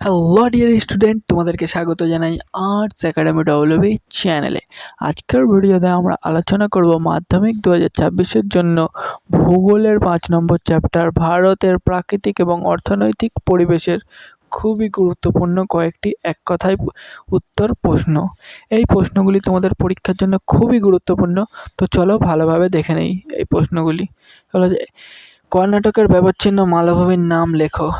Hello dear student তোমাদেরকে স্বাগত জানাই আর্টস একাডেমি ডব্লিউবি চ্যানেলে আজকের ভিডিওতে আমরা আলোচনা করব মাধ্যমিক দু হাজার জন্য ভূগোলের পাঁচ নম্বর চ্যাপ্টার ভারতের প্রাকৃতিক এবং অর্থনৈতিক পরিবেশের খুবই গুরুত্বপূর্ণ কয়েকটি এক কথায় উত্তর প্রশ্ন। এই প্রশ্নগুলি তোমাদের পরীক্ষার জন্য খুবই গুরুত্বপূর্ণ, তো চলো ভালোভাবে দেখে নেই এই প্রশ্নগুলি। চলো কর্ণাটকের ব্যবচ্ছিন্ন মালভূমির নাম লেখো।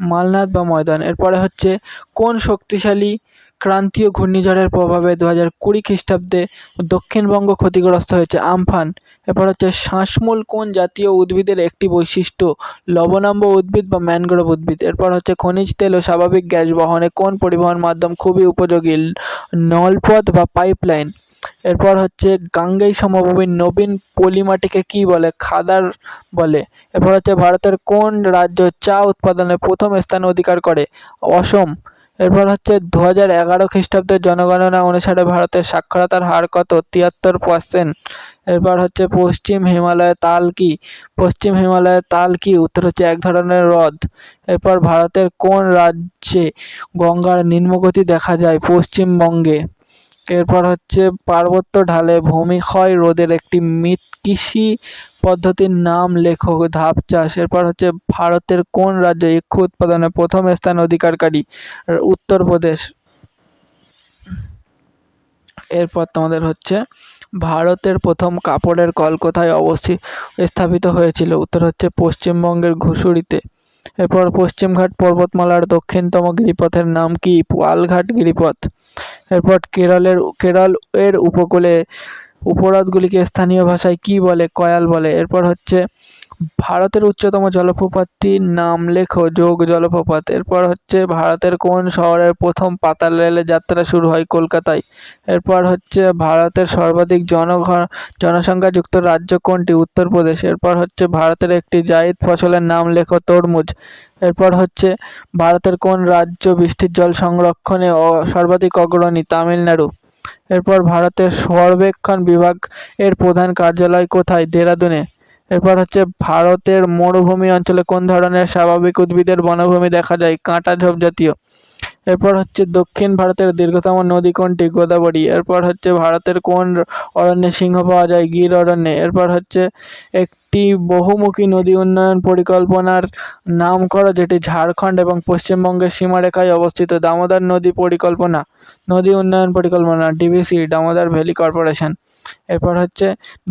মালনাদ বা ময়দান। এরপরে হচ্ছে কোন শক্তিশালী ক্রান্তীয় ঘূর্ণিঝড়ের প্রভাবে দু হাজার কুড়ি খ্রিস্টাব্দে দক্ষিণবঙ্গ ক্ষতিগ্রস্ত হয়েছে আমফান? এরপর হচ্ছে শ্বাসমূল কোন জাতীয় উদ্ভিদের একটি বৈশিষ্ট্য? লবণাম্ব উদ্ভিদ বা ম্যানগ্রোভ উদ্ভিদ? এরপর হচ্ছে খনিজ তেল ও স্বাভাবিক গ্যাস বহনে কোন পরিবহন মাধ্যম খুবই উপযোগী? নলপথ বা পাইপলাইন? এরপর হচ্ছে গাঙ্গেয় সমভূমির নবীন পলিমাটিকে কি বলে? খাদার বলে। এরপর হচ্ছে ভারতের কোন রাজ্য চা উৎপাদনে প্রথম স্থান অধিকার করে? অসম। এরপর হচ্ছে দু হাজার এগারো খ্রিস্টাব্দের জনগণনা অনুসারে ভারতের সাক্ষরতার হার কত? তিয়াত্তর পার্সেন্ট এরপর হচ্ছে পশ্চিম হিমালয়ের তাল কি? পশ্চিম হিমালয়ের তাল কি? উত্তর হচ্ছে এক ধরনের হ্রদ। এরপর ভারতের কোন রাজ্যে গঙ্গার নিম্নগতি দেখা যায়? পশ্চিমবঙ্গে। এরপর হচ্ছে পার্বত্য ঢালে ভূমিক্ষয় রোধের একটি কৃষি পদ্ধতির নাম লেখো ধাপ চাষ। এরপর হচ্ছে ভারতের কোন রাজ্য ইক্ষু উৎপাদনে প্রথম স্থান অধিকারকারী? উত্তরপ্রদেশ। এরপর তোমাদের হচ্ছে ভারতের প্রথম কাপড়ের কল কোথায় অবস্থিত স্থাপিত হয়েছিল? উত্তর হচ্ছে পশ্চিমবঙ্গের ঘুষুরিতে। এরপর পশ্চিমঘাট পর্বতমালার দক্ষিণতম গিরিপথের নাম কি? পালঘাট গিরিপথ। এরপর কেরলের, কেরল এর উপকূলে উপহ্রদগুলিকে স্থানীয় ভাষায় কি বলে? কয়াল বলে। এরপর হচ্ছে ভারতের উচ্চতম জলপ্রপাতটির নাম লেখো যোগ জলপ্রপাত। এরপর হচ্ছে ভারতের কোন শহরের প্রথম পাতাল রেলের যাত্রা শুরু হয় কলকাতায়? এরপর হচ্ছে ভারতের সর্বাধিক জনঘন জনসংখ্যাযুক্ত রাজ্য কোনটি? উত্তরপ্রদেশ। এরপর হচ্ছে ভারতের একটি জায়িদ ফসলের নাম লেখো তরমুজ। এরপর হচ্ছে ভারতের কোন রাজ্য বৃষ্টির জল সংরক্ষণে সর্বাধিক অগ্রণী? তামিলনাড়ু। এরপর ভারতের সর্বেক্ষণ বিভাগ এর প্রধান কার্যালয় কোথায়? দেরাদুনে। এরপর হচ্ছে ভারতের মরুভূমি অঞ্চলে কোন ধরনের স্বাভাবিক উদ্ভিদের বনভূমি দেখা যায়? কাঁটা ঝোপ জাতীয়। এরপর হচ্ছে দক্ষিণ ভারতের দীর্ঘতম নদী কোনটি? গোদাবরী। এরপর হচ্ছে ভারতের কোন অরণ্যে সিংহ পাওয়া যায়? গির অরণ্যে। এরপর হচ্ছে একটি বহুমুখী নদী উন্নয়ন পরিকল্পনার নাম করো যেটি ঝাড়খণ্ড এবং পশ্চিমবঙ্গের সীমারেখায় অবস্থিত দামোদর নদী পরিকল্পনা, নদী উন্নয়ন পরিকল্পনা ডিভিসি দামোদর ভ্যালি কর্পোরেশন। এরপর হচ্ছে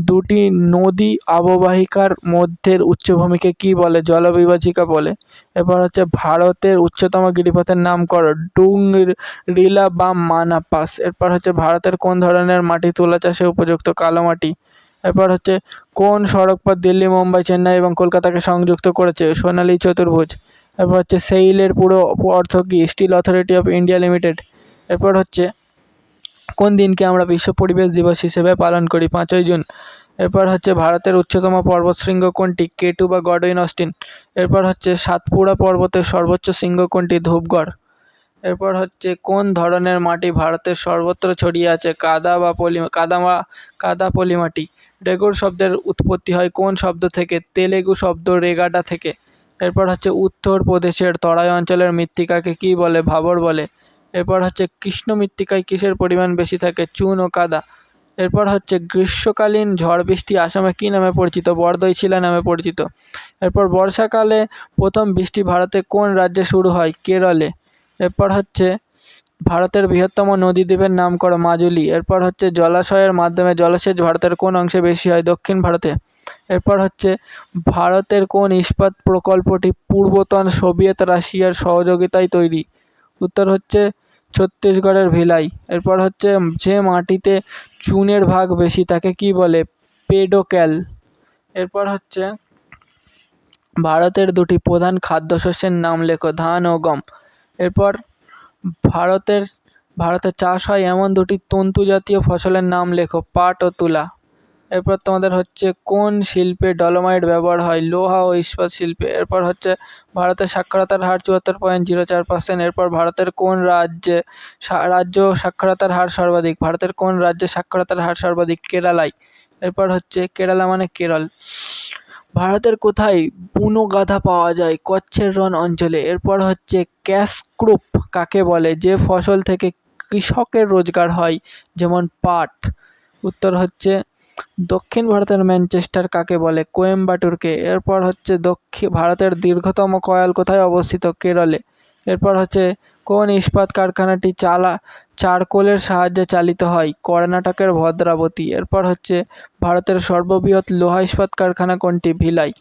দুটি নদী অববাহিকার মধ্যের উচ্চভূমিকে কি বলে, জলবিভাজিকা বলে। এরপর হচ্ছে ভারতের উচ্চতম গিরিপথের নাম করো ডুং রিলা বা মানাপাস। এরপর হচ্ছে ভারতের কোন ধরনের মাটি তুলা চাষে উপযুক্ত, কালো মাটি? এরপর হচ্ছে, কোন সড়কপথ দিল্লি, মুম্বাই, চেন্নাই এবং কলকাতাকে সংযুক্ত করেছে? সোনালী চতুর্ভুজ। এরপর হচ্ছে, সেইলের পুরো অর্থ কি? Steel authority of India limited. এরপর হচ্ছে, কোন দিনকে আমরা বিশ্ব পরিবেশ দিবস হিসেবে পালন করি? পাঁচই জুন। এরপর হচ্ছে, ভারতের উচ্চতম পর্বতশৃঙ্গ কোনটি? কেটু বা গডউইন অস্টিন। এরপর হচ্ছে, সাতপুরা পর্বতের সর্বোচ্চ শৃঙ্গ কোনটি? ধূপগড়। এরপর হচ্ছে, কোন ধরনের মাটি ভারতের সর্বত্র ছড়িয়ে আছে? কাদা বা পলি, কাদা বা, কাদা পলি মাটি রেগুর শব্দের উৎপত্তি হয় কোন শব্দ থেকে? তেলেগু শব্দ রেগাটা থেকে। এরপর হচ্ছে উত্তর প্রদেশের তরাই অঞ্চলের মৃত্তিকাকে কী বলে? ভাবর বলে। এরপর হচ্ছে কৃষ্ণ মৃত্তিকায় কিসের পরিমাণ বেশি থাকে? চুন ও কাদা। এরপর হচ্ছে গ্রীষ্মকালীন ঝড় বৃষ্টি আসামে কী নামে পরিচিত? বরদৈছিলা নামে পরিচিত। এরপর বর্ষাকালে প্রথম বৃষ্টি ভারতে কোন রাজ্যে শুরু হয়? কেরলে। এরপর হচ্ছে ভারতের বৃহত্তম নদীদ্বীপের নাম করো মাজুলি। এরপর হচ্ছে জলাশয়ের মাধ্যমে জলসেচ ভারতের কোন অংশে বেশি হয়? দক্ষিণ ভারতে। এরপর হচ্ছে ভারতের কোন ইস্পাত প্রকল্পটি পূর্বতন সোভিয়েত রাশিয়ার সহযোগিতায় তৈরি? উত্তর হচ্ছে ছত্তিশগড়ের ভিলাই। এরপর হচ্ছে যে মাটিতে চুনের ভাগ বেশি, তাকে কি বলে? পেডোক্যাল। এরপর হচ্ছে ভারতের দুটি প্রধান খাদ্যশস্যের নাম লেখো, ধান ও গম। এরপর ভারতের, ভারতে চাষ হয় এমন দুটি তন্তু জাতীয় ফসলের নাম লেখো, পাট ও তুলা। এরপর তোমাদের হচ্ছে কোন শিল্পে ডলোমাইট ব্যবহার হয়, লোহা ও ইস্পাত শিল্পে। এরপর হচ্ছে ভারতের সাক্ষরতার হার চুয়াত্তর পয়েন্ট জিরো চার পার্সেন্ট। এরপর ভারতের কোন রাজ্যে রাজ্য সাক্ষরতার হার সর্বাধিক? ভারতের কোন রাজ্যে সাক্ষরতার হার সর্বাধিক? কেরালায়। এরপর হচ্ছে কেরালা মানে কেরল। ভারতের কোথায় বুনো গাধা পাওয়া যায়? কচ্ছের রন অঞ্চলে। এরপর হচ্ছে ক্যাশ ক্রপ কাকে বলে? যে ফসল থেকে কৃষকের রোজগার হয়, যেমন পাট। উত্তর হচ্ছে দক্ষিণ ভারতের ম্যানচেস্টার কাকে বলে? কোয়েম্বাটুরকে। এরপর হচ্ছে দক্ষিণ ভারতের দীর্ঘতম কয়াল কোথায় অবস্থিত? কেরলে। এরপর হচ্ছে কোন ইস্পাত কারখানাটি চালা, চারকোলের সাহায্যে চালিত হয়? কর্ণাটকের ভদ্রাবতী। এরপর হচ্ছে ভারতের সর্ববৃহৎ লোহা ইস্পাত কারখানা কোনটি? ভিলাই।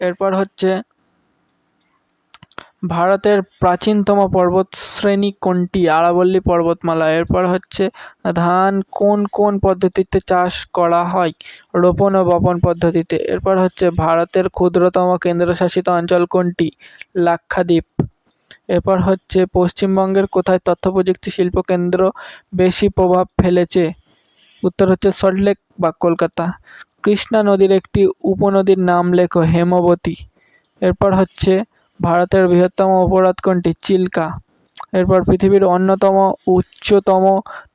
এরপর হচ্ছে ভারতের প্রাচীনতম পর্বতশ্রেণী কোনটি? আরাবল্লী পর্বতমালা। এরপর হচ্ছে, ধান কোন কোন পদ্ধতিতে চাষ করা হয়? রোপণ ও বপন পদ্ধতিতে। এরপর হচ্ছে, ভারতের ক্ষুদ্রতম কেন্দ্রশাসিত অঞ্চল কোনটি? লাক্ষাদ্বীপ। এরপর হচ্ছে, পশ্চিমবঙ্গের কোথায় তথ্য প্রযুক্তি শিল্প কেন্দ্র বেশি প্রভাব ফেলেছে? উত্তর হচ্ছে সল্টলেক বা কলকাতা। কৃষ্ণা নদীর একটি উপনদীর নাম লেখো, হেমবতী। এরপর হচ্ছে ভারতের বৃহত্তম অপরাধ কোনটি? চিল্কা। এরপর পৃথিবীর অন্যতম উচ্চতম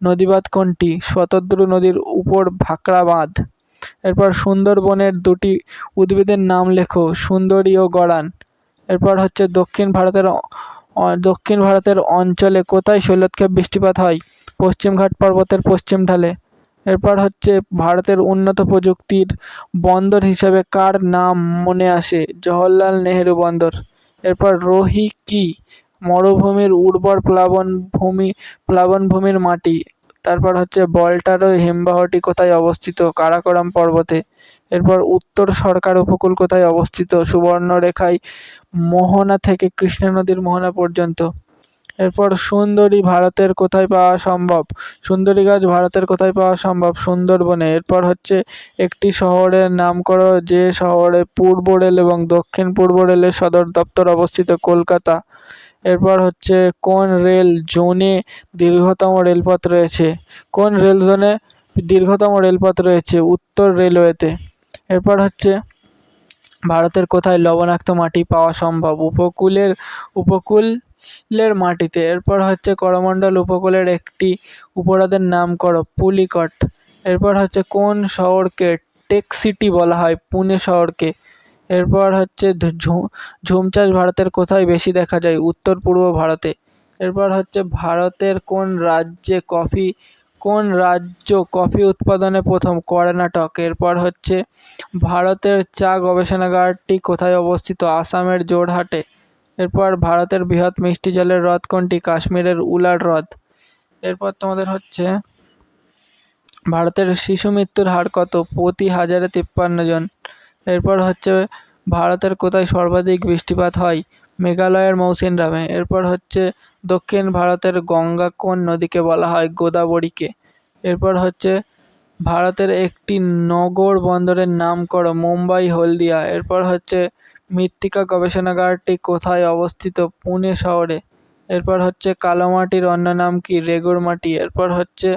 নদীবাঁধ কোনটি? শতদ্রু নদীর উপর ভাকরা বাঁধ এরপর সুন্দরবনের দুটি উদ্ভিদের নাম লেখো, সুন্দরী ও গড়ান। এরপর হচ্ছে দক্ষিণ ভারতের দক্ষিণ ভারতের অঞ্চলে কোথায় শৈলক্ষেপ বৃষ্টিপাত হয়? পশ্চিমঘাট পর্বতের পশ্চিম ঢালে। এরপর হচ্ছে ভারতের উন্নত প্রযুক্তির বন্দর হিসাবে কার নাম মনে আসে? জওহরলাল নেহেরু বন্দর। এরপর রোহিকি মরুভূমির উর্বর প্লাবন ভূমি, প্লাবনভূমির মাটি। তারপর হচ্ছে বল্টারো হিমবাহটি কোথায় অবস্থিত? কারাকোরাম পর্বতে। এরপর উত্তর সরকার উপকূল কোথায় অবস্থিত? সুবর্ণরেখায় মোহনা থেকে কৃষ্ণা নদীর মোহনা পর্যন্ত। এরপর সুন্দরী ভারতের কোথায় পাওয়া সম্ভব? সুন্দরী গাছ ভারতের কোথায় পাওয়া সম্ভব? সুন্দরবনে। এরপর হচ্ছে একটি শহরের নাম করো যে শহরে পূর্ব রেল এবং দক্ষিণ পূর্ব রেলের সদর দপ্তর অবস্থিত, কলকাতা। এরপর হচ্ছে কোন রেল জোনে দীর্ঘতম রেলপথ রয়েছে? কোন রেল জোনে দীর্ঘতম রেলপথ রয়েছে? উত্তর রেলওয়েতে। এরপর হচ্ছে ভারতের কোথায় লবণাক্ত মাটি পাওয়া সম্ভব? উপকূলের উপকূলের মাটিতে। এরপর হচ্ছে করমণ্ডল উপকূলের একটি উপহ্রদের নাম করো, পুলিকট। এরপর হচ্ছে কোন শহরকে টেক সিটি বলা হয়? পুনে শহরকে। এরপর হচ্ছে ঝুম চাষ ভারতের কোথায় বেশি দেখা যায়? উত্তর পূর্ব ভারতে। এরপর হচ্ছে ভারতের কোন রাজ্যে কফি, কোন রাজ্য কফি উৎপাদনে প্রথম? কর্ণাটক। এরপর হচ্ছে ভারতের চা গবেষণাগারটি কোথায় অবস্থিত? আসামের জোরহাটে এরপর ভারতের বৃহৎ মিষ্টি জলের হ্রদ কোনটি? কাশ্মীরের উলার হ্রদ। এরপর তোমাদের হচ্ছে, ভারতের শিশু মৃত্যুর হার কত? প্রতি হাজারে তিপ্পান্ন জন। এরপর হচ্ছে, ভারতের কোথায় সর্বাধিক বৃষ্টিপাত হয়? মেঘালয়ের মৌসিনরামে। এরপর হচ্ছে, দক্ষিণ ভারতের গঙ্গা কোন নদীকে বলা হয়? গোদাবরীকে। এরপর হচ্ছে, ভারতের একটি নগর বন্দরের নাম করো, মুম্বাই, হলদিয়া। এরপর হচ্ছে মৃত্তিকা গবেষণাগারটি কোথায় অবস্থিত? পুনে শহরে। এরপর হচ্ছে কালো মাটির অন্য নাম কি? রেগুর মাটি। এরপর হচ্ছে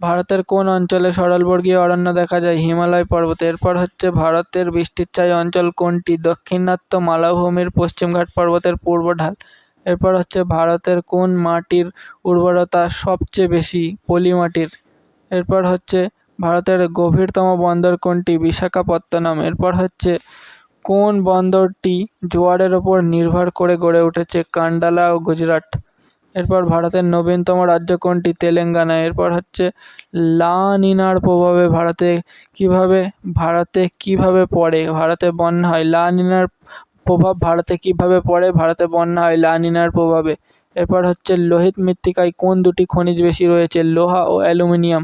ভারতের কোন অঞ্চলে সরলবর্গীয় অরণ্য দেখা যায়? হিমালয় পর্বতে। এরপর হচ্ছে ভারতের বৃষ্টিচ্ছায় অঞ্চল কোনটি? দাক্ষিণাত্য মালভূমির পশ্চিমঘাট পর্বতের পূর্ব ঢাল। এরপর হচ্ছে ভারতের কোন মাটির উর্বরতা সবচেয়ে বেশি? পলি মাটির এরপর হচ্ছে ভারতের গভীরতম বন্দর কোনটি? বিশাখাপত্তনম। এরপর হচ্ছে কোন বন্দরটি জোয়ারের ওপর নির্ভর করে গড়ে উঠেছে, কান্ডালা ও গুজরাট? এরপর ভারতের নবীনতম রাজ্য কোনটি, তেলেঙ্গানা? এরপর হচ্ছে লা নিনার প্রভাবে ভারতে কীভাবে ভারতে কীভাবে পড়ে? ভারতে বন্যা হয়, লা নিনার প্রভাব ভারতে কীভাবে পড়ে? ভারতে বন্যা হয়, লা নিনার প্রভাবে। এরপর হচ্ছে লোহিত মৃত্তিকায় কোন দুটি খনিজ বেশি রয়েছে, লোহা ও অ্যালুমিনিয়াম?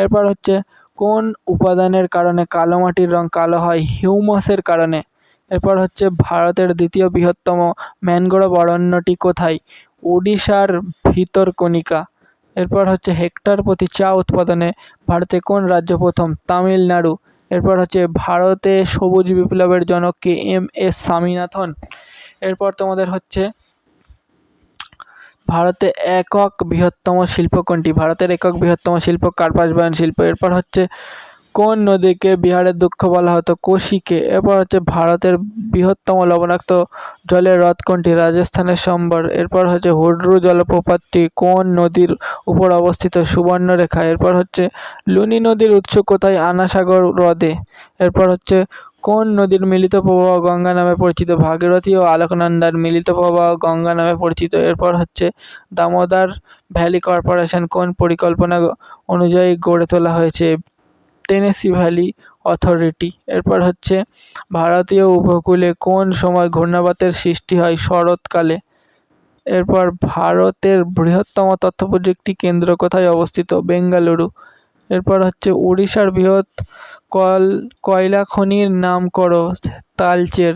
এরপর হচ্ছে কোন উপাদানের কারণে কালো মাটির রং কালো হয়? হিউমাসের কারণে। এরপর হচ্ছে ভারতের দ্বিতীয় বৃহত্তম ম্যানগ্রোভ অরণ্যটি কোথায়? ওড়িশার ভিতরকণিকা এরপর হচ্ছে হেক্টর প্রতি চা উৎপাদনে ভারতে কোন রাজ্য প্রথম? তামিলনাড়ু। এরপর হচ্ছে ভারতে সবুজ বিপ্লবের জনক কে এম এস স্বামীনাথন। এরপর তোমাদের হচ্ছে ভারতে একক বৃহত্তম শিল্প কোনটি? ভারতের একক বৃহত্তম শিল্প কার্পাস বয়ন শিল্প। এরপর হচ্ছে কোন নদীকে বিহারের দুঃখ বলা হতো? কোশিকে। এরপর হচ্ছে ভারতের বৃহত্তম লবণাক্ত জলের হ্রদ কোনটি? রাজস্থানের সম্বর। এরপর হচ্ছে হুড্রু জলপ্রপাতটি কোন নদীর উপর অবস্থিত? সুবর্ণরেখা। এরপর হচ্ছে লুনি নদীর উৎস কোথায়? আনাসাগর হ্রদে। এরপর হচ্ছে কোন নদীর মিলিত প্রবাহ গঙ্গা নামে পরিচিত? ভাগীরথী ও আলোকনন্দার মিলিত প্রবাহ গঙ্গা নামে পরিচিত। এরপর হচ্ছে দামোদর ভ্যালি কর্পোরেশন। কোন পরিকল্পনা অনুযায়ী গড়ে তোলা হয়েছে? Tennessee valley authority. এরপর হচ্ছে ভারতীয় উপকূলে কোন সময় ঘূর্ণাবাতের সৃষ্টি হয়? শরৎকালে। এরপর ভারতের বৃহত্তম তথ্য প্রযুক্তি কেন্দ্র কোথায় অবস্থিত? বেঙ্গালুরু। এরপর হচ্ছে উড়িষ্যার বৃহৎ কল, কয়লা খনির নাম করো, তালচের।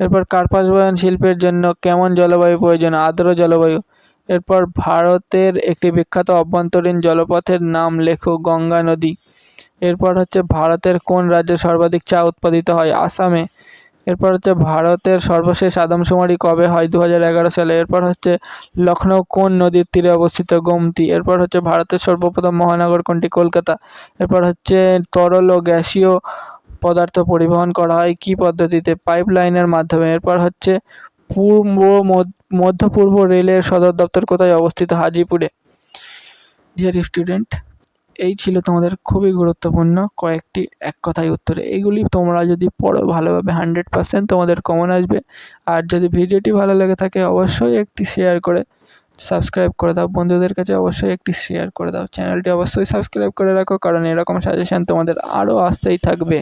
এরপর কার্পাস বয়ন শিল্পের জন্য কেমন জলবায়ু প্রয়োজন? আর্দ্র জলবায়ু। এরপর ভারতের একটি বিখ্যাত অভ্যন্তরীণ জলপথের নাম লেখো, গঙ্গা নদী। এরপর হচ্ছে ভারতের কোন রাজ্যে সর্বাধিক চা উৎপাদিত হয়? আসামে। এরপর হচ্ছে ভারতের সর্বশেষ আদমশুমারি কবে হয় দু হাজার এগারো সালে? এরপর হচ্ছে লখনৌ কোন নদীর তীরে অবস্থিত গোমতী? এরপর হচ্ছে ভারতের সর্বপ্রথম মহানগর কোনটি? কলকাতা। এরপর হচ্ছে তরল ও গ্যাসীয় পদার্থ পরিবহন করা হয় কী পদ্ধতিতে? পাইপ লাইনের মাধ্যমে। এরপর হচ্ছে পূর্ব মধ্য- পূর্ব রেলের সদর দপ্তর কোথায় অবস্থিত? হাজিপুরে। ডিয়ার স্টুডেন্ট এই ছিল তোমাদের খুবই গুরুত্বপূর্ণ কয়েকটি এক কথায় উত্তর। এইগুলি তোমরা যদি পড়ো ভালোভাবে হান্ড্রেড পারসেন্ট তোমাদের কমন আসবে। আর যদি ভিডিওটি ভালো লেগে থাকে অবশ্যই একটি শেয়ার করে সাবস্ক্রাইব করে দাও। বন্ধুদের কাছে অবশ্যই একটি শেয়ার করে দাও। চ্যানেলটি অবশ্যই সাবস্ক্রাইব করে রাখো, কারণ এরকম সাজেশান তোমাদের আরও আসতেই থাকবে।